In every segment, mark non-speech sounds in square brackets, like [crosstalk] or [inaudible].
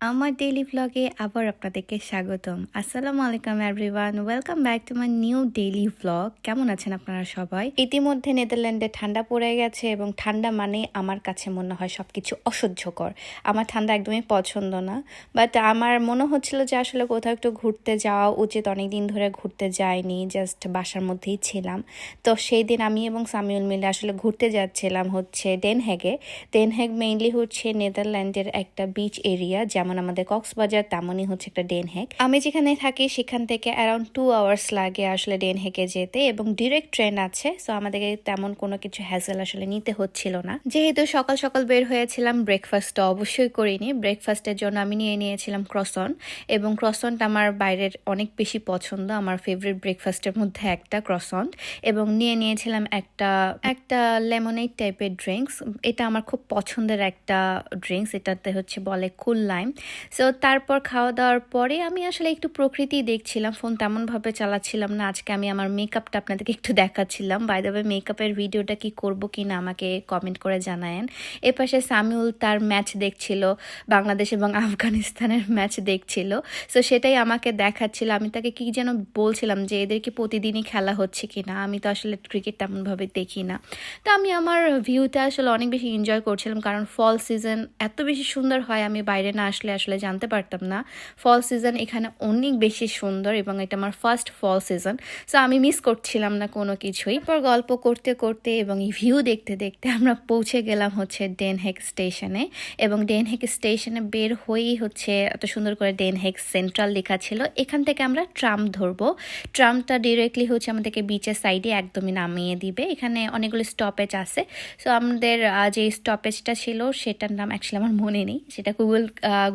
আমার ডেইলি ভ্লগে আবার আপনাদেরকে স্বাগতম। আসসালামু আলাইকুম everyone welcome back to my new daily vlog কেমন আছেন আপনারা সবাই? ইতিমধ্যে নেদারল্যান্ডে ঠান্ডা পড়ে গেছে এবং ঠান্ডা মানে আমার কাছে মনে হয় সব কিছু অসহ্যকর। আমার ঠান্ডা একদমই পছন্দ না বাট আমার মনে হচ্ছিল যে আসলে কোথাও একটু ঘুরতে যাওয়া উচিত। অনেক দিন ধরে ঘুরতে যাইনি জাস্ট বাসার মধ্যেই ছিলাম। তো সেই দিন আমি এবং সামিউল মিলে আসলে ঘুরতে যাচ্ছিলাম হচ্ছে ডেনহেগে ডেনহেগ মেইনলি হচ্ছে নেদারল্যান্ডের একটা বিচ এরিয়া যেমন আমাদের কক্সবাজার, তেমনই হচ্ছে একটা ডেনহেগ আমি যেখানে থাকি, সেখান থেকে অ্যারাউন্ড টু আওয়ার্স লাগে আসলে ডেনহেগে যেতে এবং ডিরেক্ট ট্রেন আছে সো আমাদেরকে তেমন কোনো কিছু হ্যাসেল আসলে নিতে হচ্ছিল না। যেহেতু সকাল সকাল বের হয়েছিলাম ব্রেকফাস্টটা অবশ্যই করিনি। ব্রেকফাস্টের জন্য আমি নিয়ে নিয়েছিলাম ক্রসন এবং ক্রসনটা আমার বাইরের অনেক বেশি পছন্দ। আমার ফেভারিট ব্রেকফাস্টের মধ্যে একটা ক্রসন এবং নিয়ে নিয়েছিলাম একটা একটা লেমনেড টাইপের ড্রিঙ্কস এটা আমার খুব পছন্দের একটা ড্রিঙ্কস এটাতে হচ্ছে বলে কুল লাইম সো তারপর খাওয়া দাওয়ার পরে আমি আসলে একটু প্রকৃতি দেখছিলাম, ফোন তেমনভাবে চালাচ্ছিলাম না। আজকে আমি আমার মেকআপটা আপনাদেরকে একটু দেখাচ্ছিলাম। বাই দ্য মেকআপের ভিডিওটা কি করব কি না আমাকে কমেন্ট করে জানায়েন। এ পাশে সামিউল তার ম্যাচ দেখছিল, বাংলাদেশ এবং আফগানিস্তানের ম্যাচ দেখছিল। সো সেটাই আমাকে দেখাচ্ছিল। আমি তাকে কি যেন বলছিলাম যে, এদের কি প্রতিদিনই খেলা হচ্ছে কি না? আমি তো আসলে ক্রিকেট তেমনভাবে দেখি না। তো আমি আমার ভিউটা আসলে অনেক বেশি এনজয় করছিলাম, কারণ ফল সিজন এত বেশি সুন্দর হয়, আমি বাইরে না আসলে আসলে জানতে পারতাম না। ফল সিজন এখানে অনেক বেশি সুন্দর এবং এটা আমার ফার্স্ট ফল সিজন সো আমি মিস করছিলাম না কোনো কিছুই। পর গল্প করতে করতে এবং ভিউ দেখতে দেখতে আমরা পৌঁছে গেলাম হচ্ছে ডেনহেক স্টেশনে এবং ডেনহেক স্টেশনে বের হয়েই হচ্ছে এত সুন্দর করে ডেনহেক সেন্ট্রাল লেখা ছিল। এখান থেকে আমরা ট্রাম ধরবো। ট্রামটা ডিরেক্টলি হচ্ছে আমাদেরকে বিচের সাইডে একদমই নামিয়ে দিবে। এখানে অনেকগুলো স্টপেজ আছে। সো আমাদের যে স্টপেজটা ছিল সেটার নাম অ্যাকচুয়ালি আমার মনে নেই। সেটা গুগল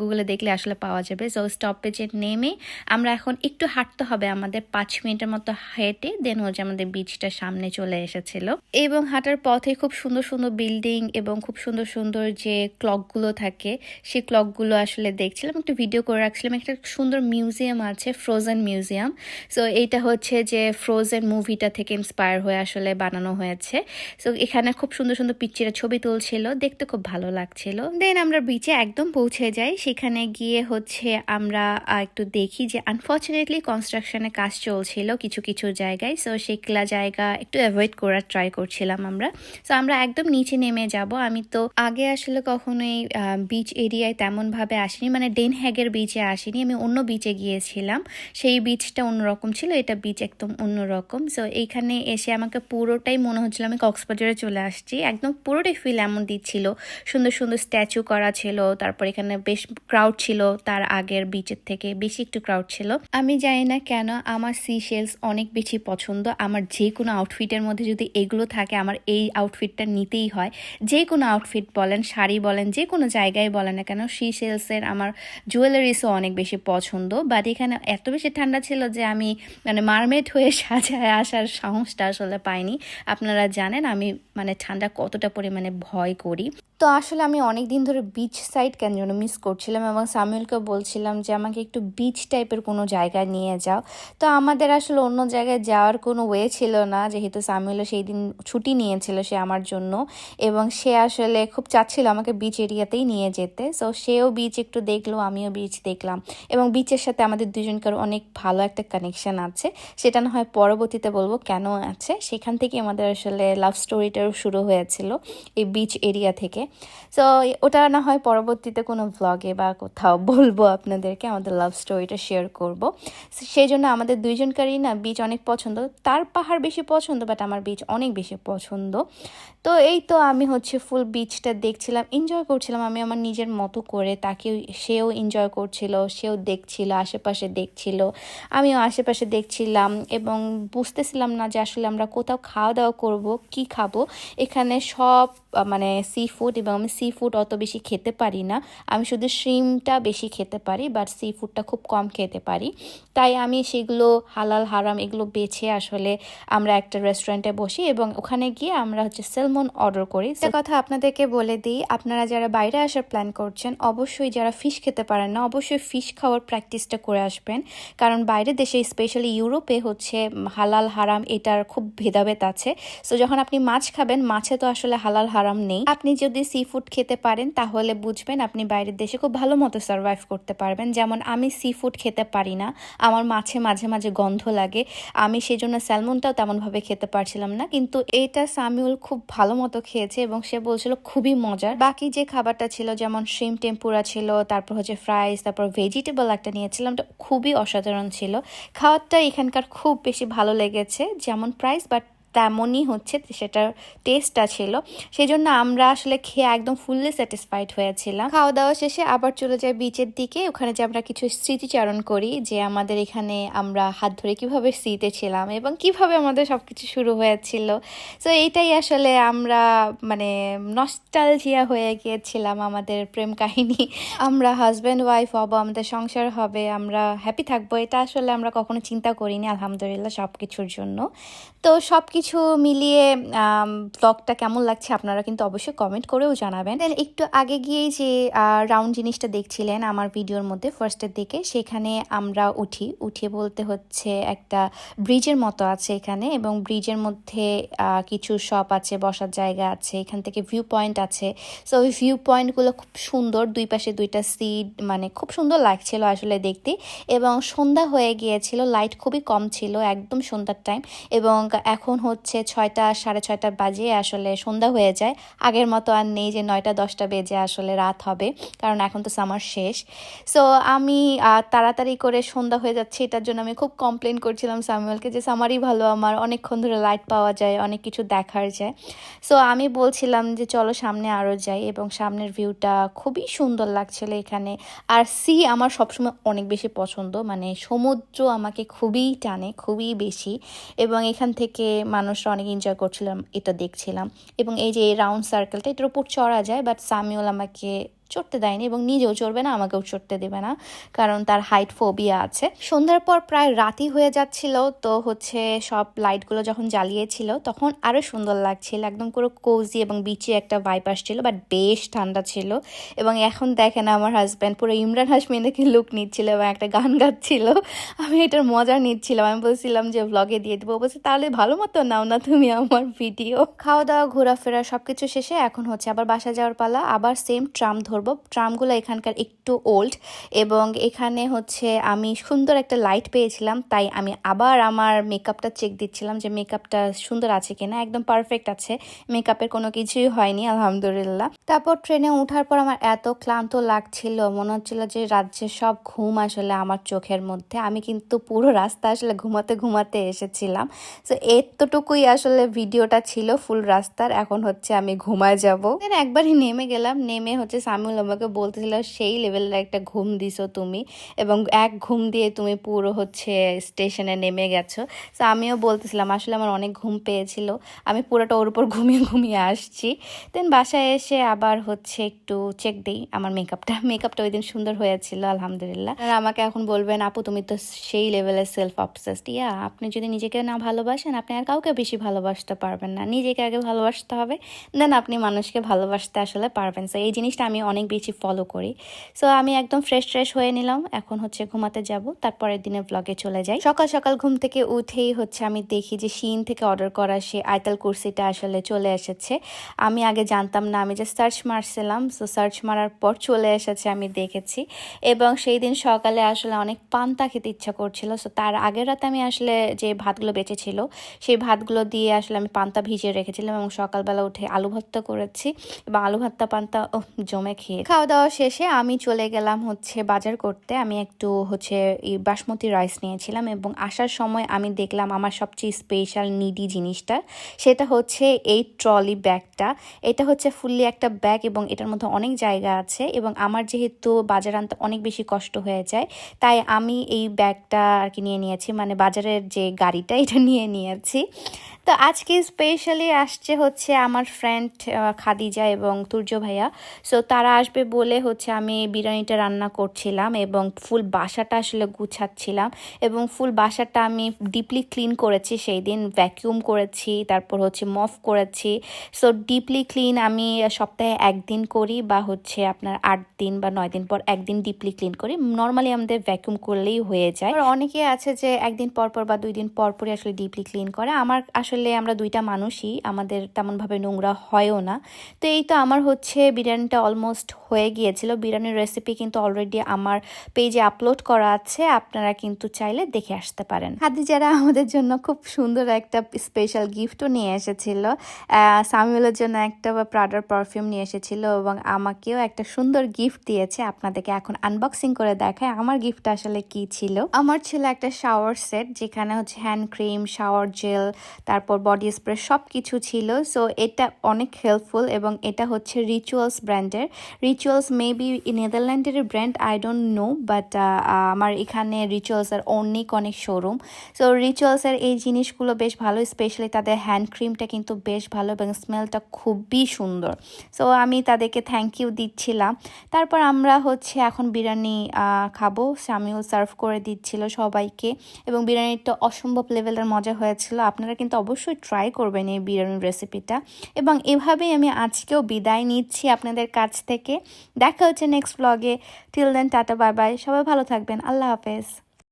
গুগলে দেখলে আসলে পাওয়া যাবে। সো স্টপেজে নেমে আমরা এখন একটু হাঁটতে হবে আমাদের পাঁচ মিনিটের মতো হেঁটে দেন হচ্ছে আমাদের বিচটা সামনে চলে এসেছিল। এবং হাঁটার পথে খুব সুন্দর সুন্দর বিল্ডিং এবং খুব সুন্দর সুন্দর যে ক্লকগুলো থাকে, সেই ক্লকগুলো আসলে দেখছিলাম। একটু ভিডিও করে রাখছিলাম। একটা সুন্দর মিউজিয়াম আছে ফ্রোজেন মিউজিয়াম সো এইটা হচ্ছে যে ফ্রোজেন মুভিটা থেকে ইন্সপায়ার হয়ে আসলে বানানো হয়েছে। সো এখানে খুব সুন্দর সুন্দর পিচ্চিরা ছবি তুলছিল। দেখতে খুব ভালো লাগছিল। দেন আমরা বিচে একদম পৌঁছে যাই। সেখানে গিয়ে হচ্ছে আমরা একটু দেখি যে আনফর্চুনেটলি কনস্ট্রাকশনের কাজ চলছিল কিছু কিছু জায়গায়। সো সেগুলা জায়গা একটু অ্যাভয়েড করার ট্রাই করছিলাম আমরা। সো আমরা একদম নিচে নেমে যাব। আমি তো আগে আসলে কখনোই বিচ এরিয়ায় তেমনভাবে আসিনি। মানে ডেন হ্যাগের বিচে আসিনি। আমি অন্য বিচে গিয়েছিলাম। সেই বিচটা অন্যরকম ছিল। এটা বিচ একদম অন্যরকম। সো এইখানে এসে আমাকে পুরোটাই মনে হচ্ছিল আমি কক্সবাজারে চলে আসছি। একদম পুরোটাই ফিল এমন দিচ্ছিল সুন্দর সুন্দর স্ট্যাচু করা ছিল। তারপর এখানে বেশ ক্রাউড ছিল তার আগের বিচের থেকে বেশি একটু ক্রাউড ছিল। আমি জানি না কেন আমার সি শেলস অনেক বেশি পছন্দ। আমার যে কোনো আউটফিটের মধ্যে যদি এগুলো থাকে, আমার এই আউটফিটটা নিতেই হয়। যে কোনো আউটফিট বলেন, শাড়ি বলেন, যে কোনো জায়গায় বলেন না কেন সি সেলসের আমার জুয়েলারিসও অনেক বেশি পছন্দ। বাট এখানে এত বেশি ঠান্ডা ছিল যে আমি মানে মারমেট হয়ে সাজায় আসার সাহসটা আসলে পাইনি। আপনারা জানেন আমি মানে ঠান্ডা কতটা পরিমাণে ভয় করি। তো আসলে আমি অনেক দিন ধরে বিচ সাইড কেন যেন মিস করছিলাম। এবং সামিউলকে বলছিলাম যে, আমাকে একটু বিচ টাইপের কোনো জায়গায় নিয়ে যাও। তো আমাদের আসলে অন্য জায়গায় যাওয়ার কোনো ওয়ে ছিল না। যেহেতু সামিউলও সেই দিন ছুটি নিয়েছিল সে আমার জন্য এবং সে আসলে খুব চাচ্ছিল আমাকে বিচ এরিয়াতেই নিয়ে যেতে। সো সেও বিচ একটু দেখল, আমিও বিচ দেখলাম এবং বিচের সাথে আমাদের দুজনকার অনেক ভালো একটা কানেকশন আছে। সেটা না হয় পরবর্তীতে বলব কেন আছে। সেখান থেকে আমাদের আসলে লাভ স্টোরিটাও শুরু হয়েছিল এই বিচ এরিয়া থেকে। সো ওটা না হয় পরবর্তীতে কোনো ভ্লগে বা কোথাও বলব আপনাদেরকে, আমাদের লাভ স্টোরিটা শেয়ার করব। সেই জন্য আমাদের দুইজনকারই না বিচ অনেক পছন্দ। তার পাহাড় বেশি পছন্দ বাট আমার বিচ অনেক বেশি পছন্দ। তো এই তো আমি হচ্ছে ফুল বিচটা দেখছিলাম এনজয় করছিলাম। আমি আমার নিজের মতো করে তাকে সেও এনজয় করছিল, সেও দেখছিল, আশেপাশে দেখছিল। আমিও আশেপাশে দেখছিলাম এবং বুঝতেছিলাম না যে আসলে আমরা কোথাও খাওয়া দাওয়া করব, কি খাব। এখানে সব মানে সি ফুড এবং আমি সি ফুড অত বেশি খেতে পারি না। আমি শুধু শ্রিমটা বেশি খেতে পারি বাট সি ফুডটা খুব কম খেতে পারি। তাই আমি সেগুলো হালাল, হারাম এগুলো বেছে আসলে আমরা একটা রেস্টুরেন্টে বসি এবং ওখানে গিয়ে আমরা হচ্ছে সেলমন অর্ডার করি। সে কথা আপনাদেরকে বলে দিই, আপনারা যারা বাইরে আসার প্ল্যান করছেন, অবশ্যই যারা ফিশ খেতে পারেন না, অবশ্যই ফিশ খাওয়ার প্র্যাকটিসটা করে আসবেন। কারণ বাইরের দেশে স্পেশালি ইউরোপে হচ্ছে হালাল, হারাম এটার খুব ভেদাভেদ আছে। সো যখন আপনি মাছ খাবেন, মাছে তো আসলে হালাল, হারাম আরাম নেই। আপনি যদি সি ফুড খেতে পারেন, তাহলে বুঝবেন আপনি বাইরের দেশে খুব ভালো মতো সার্ভাইভ করতে পারবেন। যেমন আমি সি ফুড খেতে পারি না, আমার মাছে মাঝে মাঝে গন্ধ লাগে, আমি সেই জন্য স্যালমনটাও তেমনভাবে খেতে পারছিলাম না। কিন্তু এইটা সামিউল খুব ভালো মতো খেয়েছে এবং সে বলছিল খুবই মজার। বাকি যে খাবারটা ছিল, যেমন শ্রিম টেম্পুরা ছিল, তারপর হচ্ছে ফ্রাইস তারপর ভেজিটেবল একটা নিয়েছিলাম খুবই অসাধারণ ছিল। খাওয়ারটা এখানকার খুব বেশি ভালো লেগেছে, যেমন প্রাইস বাট তেমনই হচ্ছে সেটার টেস্টটা ছিল। সেই জন্য আমরা আসলে খেয়ে একদম ফুললি স্যাটিসফাইড হয়েছিলাম। খাওয়া দাওয়া শেষে আবার চলে যাই বিচের দিকে। ওখানে যে আমরা কিছু স্মৃতিচারণ করি যে আমাদের এখানে আমরা হাত ধরে কীভাবে স্মৃতে ছিলাম এবং কীভাবে আমাদের সব কিছু শুরু হয়েছিল। তো এইটাই আসলে আমরা মানে নস্টালজিয়া হয়ে গিয়েছিলাম আমাদের প্রেম কাহিনী। আমরা হাজব্যান্ড ওয়াইফ হব, আমাদের সংসার হবে, আমরা হ্যাপি থাকব, এটা আসলে আমরা কখনো চিন্তা করিনি, আলহামদুলিল্লাহ সব কিছুর জন্য। তো সব কিছু মিলিয়ে ব্লগটা কেমন লাগছে আপনারা কিন্তু অবশ্যই কমেন্ট করেও জানাবেন। একটু আগে গিয়েই যে রাউন্ড জিনিসটা দেখছিলেন আমার ভিডিওর মধ্যে ফার্স্টের দিকে, সেখানে আমরা উঠি। উঠে বলতে হচ্ছে একটা ব্রিজের মতো আছে এখানে এবং ব্রিজের মধ্যে কিছু শপ আছে, বসার জায়গা আছে, এখান থেকে ভিউ পয়েন্ট আছে। সো ওই ভিউ পয়েন্টগুলো খুব সুন্দর, দুই পাশে দুইটা সিট মানে খুব সুন্দর লাগছিল আসলে দেখতে এবং সন্ধ্যা হয়ে গিয়েছিল লাইট খুবই কম ছিল, একদম সন্ধ্যার টাইম এবং এখন হচ্ছে ছয়টা, সাড়ে ছয়টা বাজে আসলে সন্ধ্যা হয়ে যায়। আগের মতো আর নেই যে নয়টা, দশটা বেজে আসলে রাত হবে, কারণ এখন তো সামার শেষ। সো আমি তাড়াতাড়ি করে সন্ধ্যা হয়ে যাচ্ছে, এটার জন্য আমি খুব কমপ্লেন করছিলাম সামুয়েলকে যে সামারই ভালো আমার, অনেকক্ষণ ধরে লাইট পাওয়া যায়, অনেক কিছু দেখার যায়। সো আমি বলছিলাম যে চলো সামনে আরও যাই এবং সামনের ভিউটা খুবই সুন্দর লাগছিল এখানে। আর সি আমার সবসময় অনেক বেশি পছন্দ মানে সমুদ্র আমাকে খুবই টানে, খুবই বেশি। এবং এখান থেকে মানুষরা অনেক এনজয় করছিলাম, এটা দেখছিলাম। এবং এই যে এই রাউন্ড সার্কেলটা এটার উপর চড়া যায় বাট সামিউল আমাকে চড়তে দেয়নি এবং নিজেও চড়বে না, আমাকেও চড়তে দেবে না, কারণ তার হাইট ফোবিয়া আছে। সন্ধ্যার পর প্রায় রাতই হয়ে যাচ্ছিল, তো হচ্ছে সব লাইটগুলো যখন জ্বালিয়েছিল, তখন আরও সুন্দর লাগছিল, একদম পুরো কোজি এবং বিচে একটা ভাইপ আসছিল বাট বেশ ঠান্ডা ছিল। এবং এখন দেখেন আমার হাজব্যান্ড পুরো ইমরান হাসমিন দেখে লুক নিচ্ছিল এবং একটা গান গাচ্ছিল। আমি এটার মজা নিচ্ছিলাম, আমি বলছিলাম যে ব্লগে দিয়ে দেবো বলছে, তাহলে ভালো মতো নাও না তুমি আমার ভিডিও খাওয়া দাওয়া ঘোরাফেরা সব কিছু শেষে এখন হচ্ছে আবার বাসা যাওয়ার পালা, আবার সেম ট্রাম ধরবো ট্রামগুলো এখানকার একটু ওল্ড এবং এখানে হচ্ছে আমি সুন্দর একটা লাইট পেয়েছিলাম, তাই আমি আবার আমার মেকআপটা চেক দিচ্ছিলাম যে মেকআপটা সুন্দর আছে কিনা। একদম পারফেক্ট আছে, মেকআপের কোনো কিছুই হয়নি, আলহামদুলিল্লাহ। তারপর ট্রেনে ওঠার পর আমার এত ক্লান্ত লাগছিল, মনে হচ্ছিল যে রাজ্যের সব ঘুম আসলে আমার চোখের মধ্যে। আমি কিন্তু পুরো রাস্তা আসলে ঘুমাতে ঘুমাতে এসেছিলাম। তো এতটুকুই আসলে ভিডিওটা ছিল ফুল রাস্তার। এখন হচ্ছে আমি ঘুমায় যাব। একবারই নেমে গেলাম, নেমে হচ্ছে সামিউল আমাকে বলতেছিল, সেই লেভেলের একটা ঘুম দিছো তুমি এবং এক ঘুম দিয়ে তুমি পুরো হচ্ছে স্টেশনে নেমে গেছো। তো আমিও বলতেছিলাম, আসলে আমার অনেক ঘুম পেয়েছিল। আমি পুরোটা ওর উপর ঘুমিয়ে ঘুমিয়ে আসছি। দেন বাসায় এসে আবার হচ্ছে একটু চেক দিই আমার মেকআপটা মেকআপটা [laughs] ওই দিন সুন্দর হয়েছিল, আলহামদুলিল্লাহ। আর আমাকে এখন বলবেন, আপু, তুমি তো সেই লেভেলের সেলফ অবসেসড ইয়া, আপনি যদি নিজেকে না ভালোবাসেন, আপনি আর কাউকে বেশি ভালোবাসতে পারবেন না। নিজেকে আগে ভালোবাসতে হবে, দেন আপনি মানুষকে ভালোবাসতে আসলে পারবেন। সো এই জিনিসটা আমি অনেক বেশি ফলো করি। সো আমি একদম ফ্রেশ ফ্রেশ হয়ে নিলাম। এখন হচ্ছে ঘুমাতে যাব। তারপরের দিনে ব্লগে চলে যাই। সকাল সকাল ঘুম থেকে উঠেই হচ্ছে আমি দেখি যে শিন থেকে অর্ডার করা সে আয়তাল কুর্সিটা আসলে চলে এসেছে। আমি আগে জানতাম না, আমি যে সার্চ মারছিলাম। সো সার্চ মারার পর চলে এসেছে, আমি দেখেছি। এবং সেই দিন সকালে আসলে অনেক পান্তা খেতে ইচ্ছা করছিল। সো তার আগের রাতে আমি আসলে যে ভাতগুলো বেঁচেছিল, সেই ভাতগুলো দিয়ে আসলে আমি পান্তা ভিজিয়ে রেখেছিলাম এবং সকালবেলা উঠে আলু ভর্তা করেছি। এবং আলু ভর্তা পান্তা জমে খেয়ে খাওয়া দাওয়া শেষে আমি চলে গেলাম হচ্ছে বাজার করতে। আমি একটু হচ্ছে বাসমতি রাইস নিয়েছিলাম এবং আসার সময় আমি দেখলাম আমার সবচেয়ে স্পেশাল নিডি জিনিসটা, সেটা হচ্ছে এই ট্রলি ব্যাগটা। এটা হচ্ছে ফুললি একটা ব্যাগ এবং এটার মধ্যে অনেক জায়গা আছে এবং আমার যেহেতু বাজার আনতে অনেক বেশি কষ্ট হয়ে যায়, তাই আমি এই ব্যাগটা আর কি নিয়ে নিয়েছি মানে বাজারের যে গাড়িটা, এটা নিয়ে নিয়েছি। তো আজকে স্পেশালি আসছে হচ্ছে আমার ফ্রেন্ড খাদিজা এবং তুর্য ভাইয়া। সো তারা আসবে বলে হচ্ছে আমি বিরিয়ানিটা রান্না করছিলাম এবং ফুল বাসাটা আসলে গুছাচ্ছিলাম এবং ফুল বাসাটা আমি ডিপলি ক্লিন করেছি সেই দিন ভ্যাকিউম করেছি, তারপর হচ্ছে মফ করেছি। সো ডিপলি ক্লিন আমি সপ্তাহে একদিন করি বা হচ্ছে আপনার আট দিন বা নয় দিন পর একদিন ডিপলি ক্লিন করি। নর্মালি আমাদের ভ্যাকিউম করলেই হয়ে যায়। অনেকে আছে যে একদিন পর পর বা দুই দিন পর পরই আসলে ডিপলি ক্লিন করে। আমার আসলে আমরা দুইটা মানুষই, আমাদের তেমনভাবে নোংরা হয়ও না। তো এই তো আমার হচ্ছে বিরিয়ানিটা অলমোস্ট হয়ে গিয়েছিল। বিরিয়ানির রেসিপি কিন্তু অলরেডি আমার পেজে আপলোড করা আছে। আপনারা কিন্তু চাইলে দেখে আসতে পারেন। যারা আমাদের জন্য খুব সুন্দর একটা স্পেশাল গিফটও নিয়ে এসেছিল। সামিউলের জন্য একটা প্রাডার পারফিউম নিয়ে এসেছিল এবং আমাকেও একটা সুন্দর গিফট দিয়েছে। আপনাদেরকে এখন আনবক্সিং করে দেখায় আমার গিফট আসলে কি ছিল। আমার ছিল একটা শাওয়ার সেট যেখানে হচ্ছে হ্যান্ড ক্রিম শাওয়ার জেল তারপর বডি স্প্রে সব কিছু ছিল। সো এটা অনেক হেল্পফুল এবং এটা হচ্ছে রিচুয়ালস ব্র্যান্ডের Rituals maybe নেদারল্যান্ডের brand I don't know but আমার এখানে রিচুয়ালসের অনেক অনেক শোরুম সো রিচুয়ালসের এই জিনিসগুলো বেশ ভালো স্পেশালি তাদের হ্যান্ড ক্রিমটা কিন্তু বেশ ভালো এবং স্মেলটা খুবই সুন্দর। সো আমি তাদেরকে থ্যাংক ইউ দিচ্ছিলাম। তারপর আমরা হচ্ছে এখন বিরিয়ানি খাব। স্বামীও সার্ভ করে দিচ্ছিল সবাইকে এবং বিরিয়ানিটা অসম্ভব লেভেলের মজা হয়েছিল। আপনারা কিন্তু অবশ্যই ট্রাই করবেন এই বিরিয়ানির রেসিপিটা এবং এভাবেই আমি আজকেও বিদায় নিচ্ছি আপনাদের কাছ থেকে দেখা হচ্ছে নেক্সট ব্লগে till then tata bye bye সবাই ভালো থাকবেন। আল্লাহ হাফেজ।